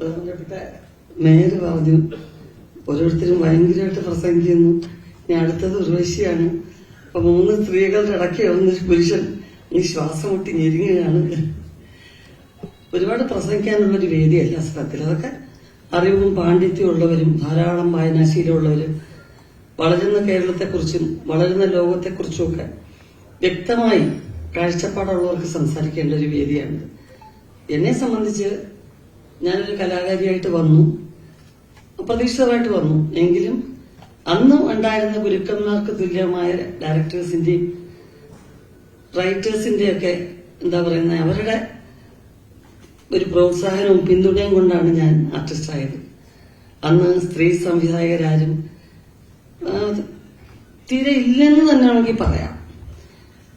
ബഹുമാനപ്പെട്ട മേയർ പറഞ്ഞു ഓരോരുത്തരും ഭയങ്കരമായിട്ട് പ്രസംഗിക്കുന്നു ഞാൻ അടുത്തത് ഉർവശിയാണ്. അപ്പൊ മൂന്ന് സ്ത്രീകളുടെ ഇടയ്ക്ക് വന്നൊരു പുരുഷൻ. ഈ ശ്വാസം മുട്ടി ഞെരുങ്ങുകയാണ്. ഒരുപാട് പ്രസംഗിക്കാനുള്ള ഒരു വേദിയല്ല സത്യത്തിൽ അതൊക്കെ അറിവും പാണ്ഡിത്യവും ഉള്ളവരും ധാരാളം വായനാശീലമുള്ളവരും വളരുന്ന കേരളത്തെക്കുറിച്ചും വളരുന്ന ലോകത്തെക്കുറിച്ചും ഒക്കെ വ്യക്തമായി കാഴ്ചപ്പാടുള്ളവർക്ക് സംസാരിക്കേണ്ട ഒരു വേദിയാണിത്. എന്നെ സംബന്ധിച്ച് ഞാനൊരു കലാകാരിയായിട്ട് വന്നു. അപ്രതീക്ഷിതമായിട്ട് വന്നു. എങ്കിലും അന്ന് ഉണ്ടായിരുന്ന ഗുരുക്കന്മാർക്ക് തുല്യമായ ഡയറക്ടേഴ്സിന്റെയും റൈറ്റേഴ്സിന്റെയും ഒക്കെ എന്താ പറയുന്ന അവരുടെ ഒരു പ്രോത്സാഹനവും പിന്തുണയും കൊണ്ടാണ് ഞാൻ ആർട്ടിസ്റ്റ് ആയത്. അന്ന് സ്ത്രീ സംവിധായകരാരും തീരെ ഇല്ലെന്ന് തന്നെ വേണമെങ്കിൽ പറയാം.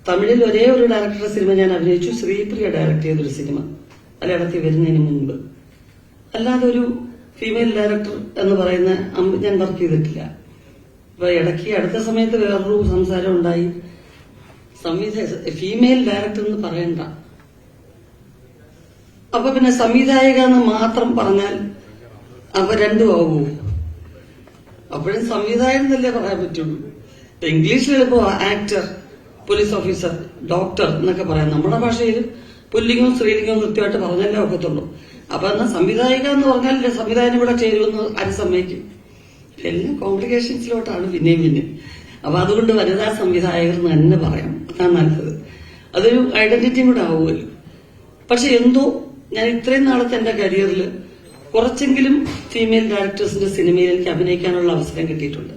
തമിഴിൽ ഒരേ ഒരു ഡയറക്ടറുടെ സിനിമ ഞാൻ അഭിനയിച്ചു. ശ്രീപ്രിയ ഡയറക്ട് ചെയ്തൊരു സിനിമ മലയാളത്തിൽ വരുന്നതിന് മുൻപ്. അല്ലാതെ ഒരു ഫീമെയിൽ ഡയറക്ടർ എന്ന് പറയുന്ന ഞാൻ വർക്ക് ചെയ്തിട്ടില്ല. അപ്പൊ ഇടയ്ക്ക് അടുത്ത സമയത്ത് വേറൊരു സംസാരം ഉണ്ടായി. സംവിധായ ഫീമെയിൽ ഡയറക്ടർ എന്ന് പറയണ്ട. അപ്പൊ പിന്നെ സംവിധായക എന്ന് മാത്രം പറഞ്ഞാൽ അവ രണ്ടും ആവൂ അപ്പോഴും സംവിധായകൻ എന്നല്ലേ പറയാൻ പറ്റുള്ളൂ. ഇപ്പൊ ഇംഗ്ലീഷിൽ ഇപ്പോ ആക്ടർ പോലീസ് ഓഫീസർ ഡോക്ടർ എന്നൊക്കെ പറയാം. നമ്മുടെ ഭാഷയിൽ പുല്ലിംഗവും സ്ത്രീലിംഗവും കൃത്യമായിട്ട് പറഞ്ഞല്ലേ ഒക്കത്തുള്ളൂ. അപ്പൊ എന്നാ സംവിധായിക എന്ന് പറഞ്ഞാൽ സംവിധാനം ഇവിടെ ചേരുമെന്ന് ആരും സമ്മതിക്കും. എല്ലാം കോംപ്ലിക്കേഷൻസിലോട്ടാണ് പിന്നെയും പിന്നെ അപ്പൊ അതുകൊണ്ട് വനിതാ സംവിധായകർ എന്ന് തന്നെ പറയാം. അതാണ് നല്ലത്. അതൊരു ഐഡന്റിറ്റിയും കൂടെ ആവുമല്ലോ. പക്ഷെ എന്തോ ഞാൻ ഇത്രയും നാളത്തെ എന്റെ കരിയറിൽ കുറച്ചെങ്കിലും ഫീമെയിൽ ഡയറക്ടേഴ്സിന്റെ സിനിമയിൽ എനിക്ക് അഭിനയിക്കാനുള്ള അവസരം കിട്ടിയിട്ടുണ്ട്.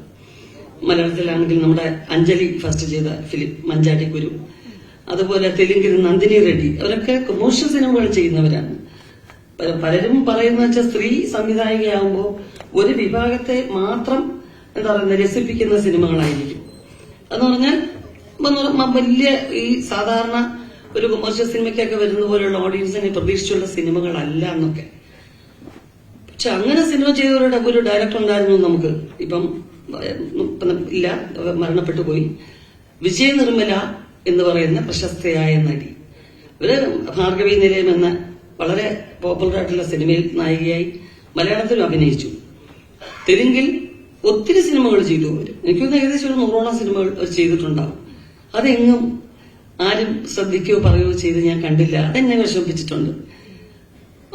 മലയാളത്തിലാണെങ്കിൽ നമ്മുടെ അഞ്ജലി ഫസ്റ്റ് ചെയ്ത ഫിലിം മഞ്ചാടി കുരു അതുപോലെ തെലുങ്കിൽ നന്ദിനി റെഡ്ഡി. അവരൊക്കെ കൊമേഴ്ഷ്യൽ സിനിമകൾ ചെയ്യുന്നവരാണ്. പലരും പറയുന്ന വെച്ചാൽ സ്ത്രീ സംവിധായികയാകുമ്പോൾ ഒരു വിഭാഗത്തെ മാത്രം എന്താ പറയുക രസിപ്പിക്കുന്ന സിനിമകളായിരിക്കും. എന്ന് പറഞ്ഞാൽ വലിയ ഈ സാധാരണ ഒരു കൊമേഴ്ഷ്യൽ സിനിമയ്ക്കൊക്കെ വരുന്ന പോലെയുള്ള ഓഡിയൻസിനെ പ്രതീക്ഷിച്ചുള്ള സിനിമകളല്ല എന്നൊക്കെ. പക്ഷെ അങ്ങനെ സിനിമ ചെയ്തവരുടെ ഒരു ഡയറക്ടർ ഉണ്ടായിരുന്നു നമുക്ക്. ഇപ്പം ഇല്ല മരണപ്പെട്ടു പോയി. വിജയ നിർമ്മല എന്ന് പറയുന്ന പ്രശസ്തയായ നടി. ഇവർ ഭാർഗവി നിലയം എന്ന വളരെ പോപ്പുലർ ആയിട്ടുള്ള സിനിമയിൽ നായികയായി മലയാളത്തിലും അഭിനയിച്ചു. തെലുങ്കിൽ ഒത്തിരി സിനിമകൾ ചെയ്തു അവർ എനിക്ക് തോന്നുന്നു ഏകദേശം ഒരു നൂറോളം സിനിമകൾ അവർ ചെയ്തിട്ടുണ്ടാവും. അതെങ്ങും ആരും ശ്രദ്ധിക്കുകയോ പറയുകയോ ചെയ്ത് ഞാൻ കണ്ടില്ല. അതെന്നെ വിഷമിപ്പിച്ചിട്ടുണ്ട്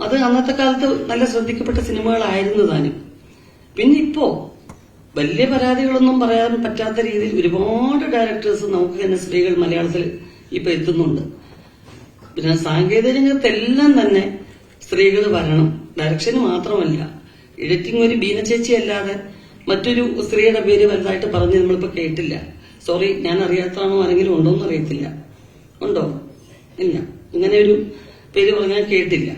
അത് അന്നത്തെ കാലത്ത് നല്ല ശ്രദ്ധിക്കപ്പെട്ട സിനിമകളായിരുന്നു താനും. പിന്നെ ഇപ്പോ വലിയ പരാതികളൊന്നും പറയാൻ പറ്റാത്ത രീതിയിൽ ഒരുപാട് ഡയറക്ടേഴ്സ് നമുക്ക് തന്നെ സ്ത്രീകൾ മലയാളത്തിൽ ഇപ്പൊ എത്തുന്നുണ്ട്. പിന്നെ സാങ്കേതിക രംഗത്തെല്ലാം തന്നെ സ്ത്രീകൾ വരണം. ഡയറക്ഷന് മാത്രമല്ല. എഡിറ്റിംഗ് ഒരു ബീന ചേച്ചി അല്ലാതെ മറ്റൊരു സ്ത്രീയുടെ പേര് വലുതായിട്ട് പറഞ്ഞ് നമ്മളിപ്പോ കേട്ടില്ല. സോറി ഞാൻ അറിയാത്തതാണോ ആരെങ്കിലും ഉണ്ടോ എന്ന് അറിയത്തില്ല. ഉണ്ടോ? ഇല്ല. ഇങ്ങനെ ഒരു പേര് പറഞ്ഞാൽ കേട്ടില്ല.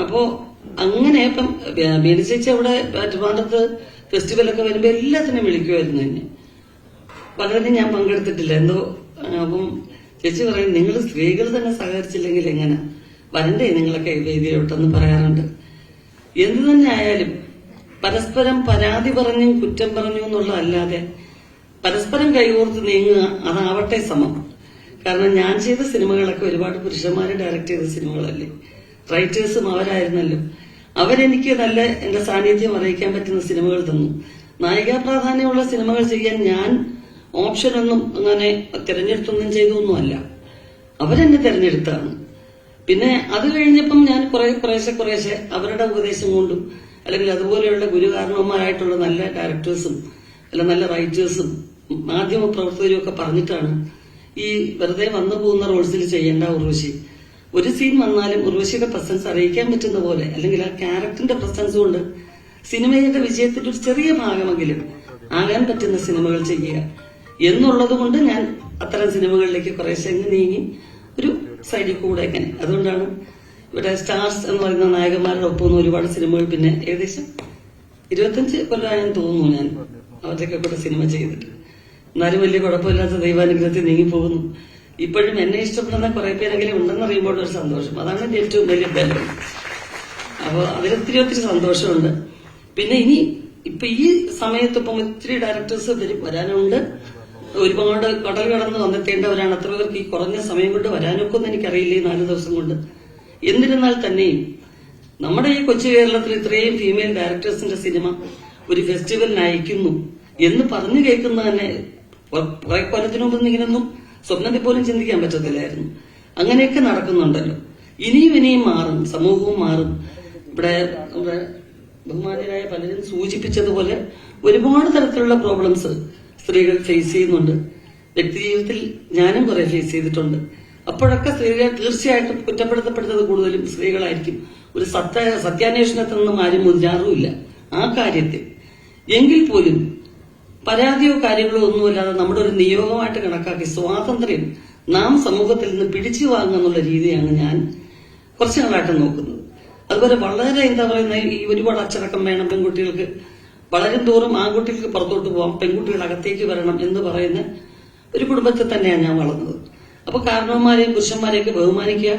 അപ്പോ അങ്ങനെ ഇപ്പം ബീന ചേച്ചി അവിടെ ട്രിവാൻഡ്രത്ത് ഫെസ്റ്റിവലൊക്കെ വരുമ്പോ എല്ലാത്തിനും വിളിക്കുമായിരുന്നു എന്നെ. പലതിനും ഞാൻ പങ്കെടുത്തിട്ടില്ല. എന്തോ അപ്പം ചേച്ചി പറയും നിങ്ങൾ സ്ത്രീകൾ തന്നെ സഹകരിച്ചില്ലെങ്കിൽ എങ്ങനെ? വരണ്ടേ നിങ്ങളൊക്കെ വേദിയിലോട്ടെന്ന് പറയാറുണ്ട്. എന്തു തന്നെ ആയാലും പരസ്പരം പരാതി പറഞ്ഞും കുറ്റം പറഞ്ഞു എന്നുള്ളതല്ലാതെ പരസ്പരം കൈകോർത്ത് നീങ്ങുക അതാവട്ടെ സമം. കാരണം ഞാൻ ചെയ്ത സിനിമകളൊക്കെ ഒരുപാട് പുരുഷന്മാരെ ഡയറക്ട് ചെയ്ത സിനിമകളല്ലേ? റൈറ്റേഴ്സും അവരായിരുന്നല്ലോ. അവരെനിക്ക് നല്ല എന്റെ സാന്നിധ്യം അറിയിക്കാൻ പറ്റുന്ന സിനിമകൾ തന്നു. നായികാ പ്രാധാന്യമുള്ള സിനിമകൾ ചെയ്യാൻ ഞാൻ ഓപ്ഷനൊന്നും അങ്ങനെ തിരഞ്ഞെടുത്തൊന്നും ചെയ്തൊന്നുമല്ല. അവരെന്നെ തിരഞ്ഞെടുത്താണ്. പിന്നെ അത് കഴിഞ്ഞപ്പം ഞാൻ കുറെ കുറേശ്ശെ കുറേശ്ശെ അവരുടെ ഉപദേശം കൊണ്ടും അല്ലെങ്കിൽ അതുപോലെയുള്ള ഗുരുകാരണവന്മാരായിട്ടുള്ള നല്ല ഡയറക്ടേഴ്സും അല്ല നല്ല റൈറ്റേഴ്സും മാധ്യമ പ്രവർത്തകരും ഒക്കെ പറഞ്ഞിട്ടാണ് ഈ വെറുതെ വന്നു പോകുന്ന റോൾസിൽ ചെയ്യേണ്ട ഉർവശി. ഒരു സീൻ വന്നാലും ഉർവശിയുടെ പ്രസൻസ് അറിയിക്കാൻ പറ്റുന്ന പോലെ അല്ലെങ്കിൽ ആ ക്യാരക്ടറിന്റെ പ്രസൻസ് കൊണ്ട് സിനിമയുടെ വിജയത്തിന്റെ ഒരു ചെറിയ ഭാഗമെങ്കിലും ആകാൻ പറ്റുന്ന സിനിമകൾ ചെയ്യുക. എന്നുള്ളത് കൊണ്ട് ഞാൻ അത്തരം സിനിമകളിലേക്ക് കുറേശ്ശെ നീങ്ങി ഒരു സൈഡിൽ കൂടെ ഇങ്ങനെ അതുകൊണ്ടാണ് ഇവിടെ സ്റ്റാർസ് എന്ന് പറയുന്ന നായകന്മാരുടെ ഒപ്പം ഒരുപാട് സിനിമകൾ പിന്നെ ഏകദേശം ഇരുപത്തഞ്ച് കൊല്ലമായെന്ന് തോന്നുന്നു ഞാൻ അവരുടെയൊക്കെ കൂടെ സിനിമ ചെയ്തിട്ട്. എന്നാലും വലിയ കുഴപ്പമില്ലാത്ത ദൈവാനുഗ്രഹത്തിൽ നീങ്ങി പോകുന്നു ഇപ്പോഴും എന്നെ ഇഷ്ടപ്പെടുന്ന കുറെ പേരെങ്കിലും ഉണ്ടെന്ന് അറിയുമ്പോൾ ഒരു സന്തോഷം. അതാണ് എന്റെ ഏറ്റവും വലിയ ബലം. അപ്പോൾ അതിലൊത്തിരി ഒത്തിരി സന്തോഷമുണ്ട്. പിന്നെ ഇനി ഇപ്പൊ ഈ സമയത്ത് ഇപ്പം ഒത്തിരി ഡയറക്ടേഴ്സ് വരും വരാനുണ്ട്. ഒരുപാട് കടൽ കടന്ന് വന്നെത്തേണ്ടവരാണ്. അത്ര പേർക്ക് ഈ കുറഞ്ഞ സമയം കൊണ്ട് വരാനൊക്കെ ഒന്നും എനിക്കറിയില്ല ഈ നാല് ദിവസം കൊണ്ട്. എന്നിരുന്നാൽ തന്നെയും നമ്മുടെ ഈ കൊച്ചു കേരളത്തിൽ ഇത്രയും ഫീമെയിൽ ഡയറക്ടേഴ്സിന്റെ സിനിമ ഒരു ഫെസ്റ്റിവലിന് അയക്കുന്നു എന്ന് പറഞ്ഞു കേൾക്കുന്ന തന്നെ കുറെ കൊല്ലത്തിനു മുമ്പ് ഇങ്ങനൊന്നും സ്വപ്നത്തിൽ പോലും ചിന്തിക്കാൻ പറ്റത്തില്ലായിരുന്നു. അങ്ങനെയൊക്കെ നടക്കുന്നുണ്ടല്ലോ. ഇനിയും ഇനിയും മാറും സമൂഹവും മാറും. ഇവിടെ നമ്മുടെ പലരും സൂചിപ്പിച്ചതുപോലെ ഒരുപാട് തരത്തിലുള്ള പ്രോബ്ലംസ് സ്ത്രീകൾ ഫേസ് ചെയ്യുന്നുണ്ട്. വ്യക്തി ജീവിതത്തിൽ ഞാനും കുറെ ഫേസ് ചെയ്തിട്ടുണ്ട്. അപ്പോഴൊക്കെ സ്ത്രീകൾ തീർച്ചയായിട്ടും കുറ്റപ്പെടുത്തപ്പെടുന്നത് കൂടുതലും സ്ത്രീകളായിരിക്കും. ഒരു സത്യ സത്യാന്വേഷണത്തിൽ നിന്നും ആരും മുതിരാറുമില്ല ആ കാര്യത്തിൽ എങ്കിൽ പോലും പരാതിയോ കാര്യങ്ങളോ ഒന്നുമില്ലാതെ നമ്മുടെ ഒരു നിയോഗമായിട്ട് കണക്കാക്കി സ്വാതന്ത്ര്യം നാം സമൂഹത്തിൽ നിന്ന് പിടിച്ചു വാങ്ങുക എന്നുള്ള രീതിയാണ് ഞാൻ കുറച്ചു നാളായിട്ട് നോക്കുന്നത്. അതുപോലെ വളരെ എന്താ പറയുന്ന ഈ ഒരുപാട് അച്ചടക്കം വേണം പെൺകുട്ടികൾക്ക്. വളരും തോറും ആൺകുട്ടികൾക്ക് പുറത്തോട്ട് പോകാം പെൺകുട്ടികൾ അകത്തേക്ക് വരണം എന്ന് പറയുന്ന ഒരു കുടുംബത്തിൽ തന്നെയാണ് ഞാൻ വളർന്നത്. അപ്പൊ കാരണവന്മാരെയും പുരുഷന്മാരെയൊക്കെ ബഹുമാനിക്കുക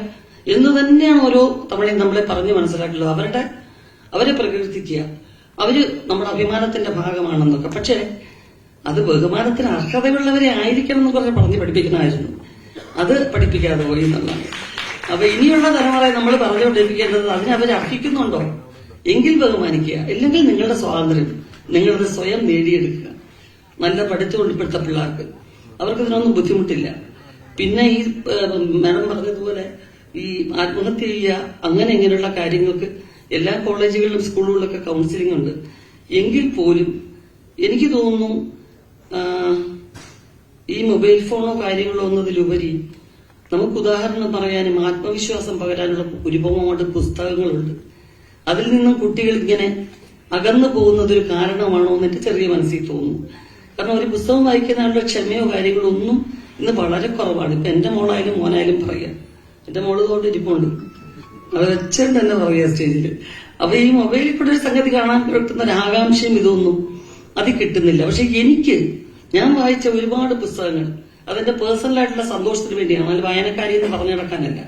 എന്ന് തന്നെയാണ് ഓരോ തവണയും നമ്മളെ പറഞ്ഞ് മനസ്സിലാക്കുള്ളത് അവരുടെ അവരെ പ്രകീർത്തിക്കുക. അവർ നമ്മുടെ അഭിമാനത്തിന്റെ ഭാഗമാണെന്നൊക്കെ. പക്ഷേ അത് ബഹുമാനത്തിന് അർഹതയുള്ളവരെ ആയിരിക്കണം എന്ന് പറഞ്ഞ് പറഞ്ഞ് പഠിപ്പിക്കണമായിരുന്നു അത് പഠിപ്പിക്കാതെ പോയി എന്നുള്ളതാണ് അപ്പൊ ഇനിയുള്ള തലമുറയെ നമ്മൾ പറഞ്ഞുകൊണ്ടിരിക്കേണ്ടത് അതിനെ അവർ അർഹിക്കുന്നുണ്ടോ? എങ്കിൽ ബഹുമാനിക്കുക. ഇല്ലെങ്കിൽ നിങ്ങളുടെ സ്വാതന്ത്ര്യം നിങ്ങളത് സ്വയം നേടിയെടുക്കുക. നല്ല പഠിത്തമുണ്ട് ഇപ്പോഴത്തെ പിള്ളേർക്ക്. അവർക്ക് ഇതിനൊന്നും ബുദ്ധിമുട്ടില്ല. പിന്നെ ഈ മാഡം പറഞ്ഞതുപോലെ ഈ ആത്മഹത്യ ചെയ്യുക അങ്ങനെ ഇങ്ങനെയുള്ള കാര്യങ്ങൾക്ക് എല്ലാ കോളേജുകളിലും സ്കൂളുകളിലൊക്കെ കൗൺസിലിംഗ് ഉണ്ട്. എങ്കിൽ പോലും എനിക്ക് തോന്നുന്നു ഈ മൊബൈൽ ഫോണോ കാര്യങ്ങളോ എന്നതിലുപരി നമുക്ക് ഉദാഹരണം പറയാനും ആത്മവിശ്വാസം പകരാനുള്ള ഒരുപാട് പുസ്തകങ്ങളുണ്ട്. അതിൽ നിന്നും കുട്ടികൾ ഇങ്ങനെ അകന്നു പോകുന്നത് ഒരു കാരണമാണോ എന്ന് എനിക്ക് ചെറിയ മനസ്സിൽ തോന്നുന്നു കാരണം ഒരു പുസ്തകം വായിക്കുന്ന ആളുടെ ക്ഷമയോ കാര്യങ്ങളോ ഒന്നും ഇന്ന് വളരെ കുറവാണ്. ഇപ്പൊ എന്റെ മോളായാലും മോനായാലും പറയാം. എന്റെ മോൾ കൊണ്ട് ഇരിപ്പുണ്ട്. അവരച്ഛൻ തന്നെ പറയാ സ്റ്റേജിൽ അപ്പൊ ഈ മൊബൈലിൽ കൂടെ ഒരു സംഗതി കാണാൻ കിട്ടുന്ന ഒരു ആകാംക്ഷയും ഇതൊന്നും അത് കിട്ടുന്നില്ല. പക്ഷെ എനിക്ക് ഞാൻ വായിച്ച ഒരുപാട് പുസ്തകങ്ങൾ അതെന്റെ പേഴ്സണൽ ആയിട്ടുള്ള സന്തോഷത്തിന് വേണ്ടിയാണ്. അതിൽ വായനക്കാരി എന്ന് പറഞ്ഞു നടക്കാനല്ല.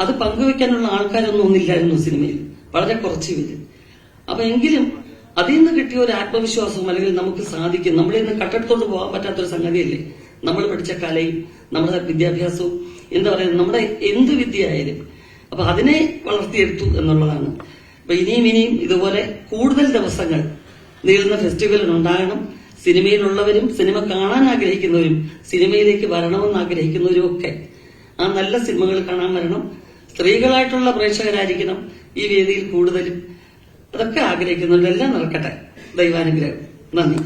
അത് പങ്കുവെക്കാനുള്ള ആൾക്കാരൊന്നും ഒന്നില്ലായിരുന്നു സിനിമയിൽ. വളരെ കുറച്ച് പേര്. അപ്പൊ എങ്കിലും അതിൽ നിന്ന് കിട്ടിയ ഒരു ആത്മവിശ്വാസവും അല്ലെങ്കിൽ നമുക്ക് സാധിക്കും. നമ്മളിൽ നിന്ന് കട്ടെടുത്തോണ്ട് പോകാൻ പറ്റാത്തൊരു സംഗതിയല്ലേ? നമ്മൾ പഠിച്ച കലയും നമ്മുടെ വിദ്യാഭ്യാസവും എന്താ പറയുക നമ്മുടെ എന്ത് വിദ്യയായാലും. അപ്പൊ അതിനെ വളർത്തിയെടുത്തു എന്നുള്ളതാണ്. അപ്പൊ ഇനിയും ഇനിയും ഇതുപോലെ കൂടുതൽ ദിവസങ്ങൾ നീളുന്ന ഫെസ്റ്റിവൽ ഉണ്ടാകണം. സിനിമയിലുള്ളവരും സിനിമ കാണാൻ ആഗ്രഹിക്കുന്നവരും സിനിമയിലേക്ക് വരണമെന്ന് ആഗ്രഹിക്കുന്നവരും ഒക്കെ ആ നല്ല സിനിമകൾ കാണാൻ വരണം. സ്ത്രീകളായിട്ടുള്ള പ്രേക്ഷകരായിരിക്കണം ഈ വേദിയിൽ കൂടുതലും. അതൊക്കെ ആഗ്രഹിക്കുന്നുണ്ട്. എല്ലാം നടക്കട്ടെ. ദൈവാനുഗ്രഹം. നന്ദി.